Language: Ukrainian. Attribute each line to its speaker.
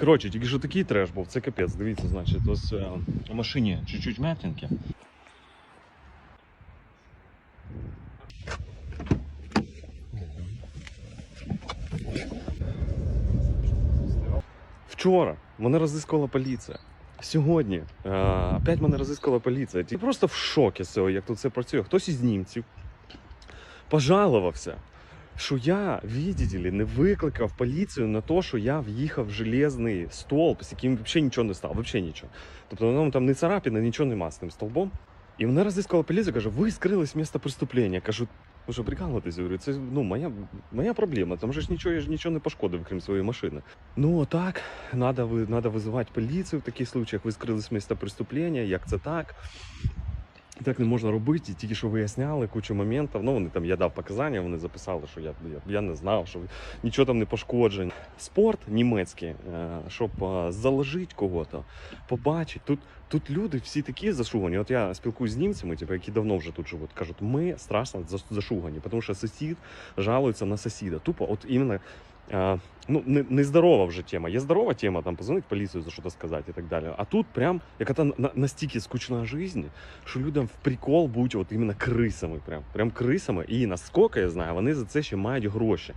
Speaker 1: Коротше, тільки що такий треш був, це капець. Дивіться, значить, ось е, у машині чуть-чуть м'ятинки. Вчора мене розіскувала поліція. Сьогодні е, опять мене розіскувала поліція. Я просто в шокі з цього, як тут це працює. Хтось із німців пожалувався, що я, видите ли, не викликав поліцію на те, що я в'їхав в железний стовп, з яким взагалі нічого не стало, взагалі нічого. Тобто ну, там не царапіна, нічого нема з тим столбом. І мене розіскувала поліція, каже, ви скрились з місця преступлення. Кажу, ви що прикалуєтесь? Говорю, це ну, моя, моя проблема. Там же ж нічого, я ж нічого не пошкодив, крім своєї машини. Ну, так, надо, надо визивати поліцію в таких случаях. Ви скрились з місця преступлення, як це так? Так не можна робити, тільки що виясняли кучу моментів. Ну, вони там я дав показання, вони записали, що я, я, я не знав, що нічого там не пошкоджень. Спорт німецький, е, щоб е, заложити кого-то, побачити. Тут, тут люди всі такі зашугані. От я спілкуюсь з німцями, типу, які давно вже тут живуть. Кажуть, ми страшно зашугані, тому що сусід жалується на сусіда. Тупо, от іменно. Ну, не, не здорова вже тема. Є здорова тема, там позвонить поліцію за що-то сказати і так далі. А тут прям яка-то настільки скучна життя, що людям в прикол бути от іменно крисами. Прям, прям крисами. І наскільки я знаю, вони за це ще мають гроші.